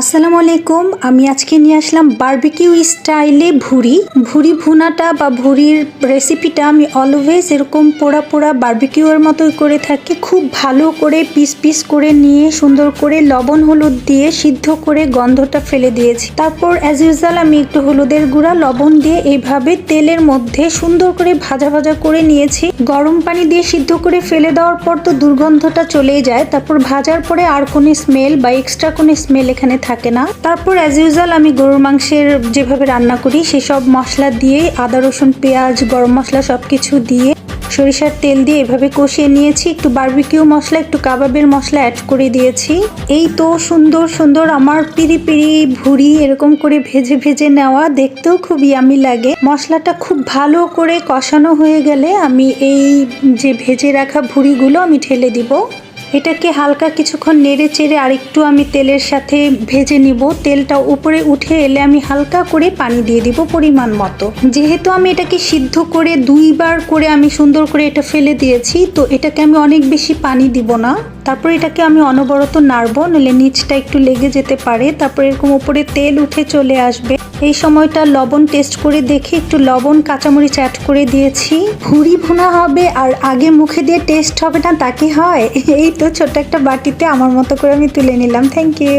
আসসালামু আলাইকুম, আমি আজকে নিয়ে আসলাম বারবিকিউ স্টাইলে ভুড়ি। ভুড়ি ভুনাটা বা ভুড়ির রেসিপিটা আমি অলওয়েজ এরকম পোড়া পোড়া বারবিকিউর মতোই করে থাকি। খুব ভালো করে পিস পিস করে নিয়ে সুন্দর করে লবণ হলুদ দিয়ে সিদ্ধ করে গন্ধটা ফেলে দিয়েছি। তারপর অ্যাজ ইউজুয়াল আমি একটু হলুদের গুঁড়া, লবণ দিয়ে এইভাবে তেলের মধ্যে সুন্দর করে ভাজা ভাজা করে নিয়েছি। গরম পানি দিয়ে সিদ্ধ করে ফেলে দেওয়ার পর তো দুর্গন্ধটা চলেই যায়। তারপর ভাজার পরে আর কোনো স্মেল বা এক্সট্রা কোনো স্মেল এখানে থাকে না। তারপর অ্যাজ ইউজুয়াল আমি গরুর মাংসের যেভাবে রান্না করি, সেসব মশলা দিয়ে আদা, রসুন, পেঁয়াজ, গরম মশলা সব কিছু দিয়ে সরিষার তেল দিয়ে এভাবে কষিয়ে নিয়েছি। একটু বারবিকিউ মশলা, একটু কাবাবের মশলা অ্যাড করে দিয়েছি। এই তো সুন্দর সুন্দর আমার পিরি পিরি ভুড়ি এরকম করে ভেজে ভেজে নেওয়া দেখতেও খুব ইয়ামি লাগে। মশলাটা খুব ভালো করে কষানো হয়ে গেলে আমি এই যে ভেজে রাখা ভুড়িগুলো আমি ঢেলে দিব। এটাকে হালকা কিছুক্ষণ নেড়ে চেড়ে আরেকটু আমি তেলের সাথে ভেজে নিব। তেলটা উপরে উঠে এলে আমি হালকা করে পানি দিয়ে দিব পরিমাণ মতো। যেহেতু আমি এটাকে সিদ্ধ করে দুইবার করে আমি সুন্দর করে এটা ফেলে দিয়েছি, তো এটাকে আমি অনেক বেশি পানি দিব না। তারপর এটাকে আমি অনবরত নাড়বো, নইলে নিচটা একটু লেগে যেতে পারে। তারপর এরকম উপরে তেল উঠে চলে আসবে। এই সময়টা লবণ টেস্ট করে দেখে একটু লবণ, কাঁচামরিচ অ্যাড করে দিয়েছি। ভুড়ি ভুনা হবে আর আগে মুখে দিয়ে টেস্ট হবে না তা কি হয়? এই তো ছোট্ট একটা বাটিতে আমার মতো করে আমি তুলে নিলাম। Thank you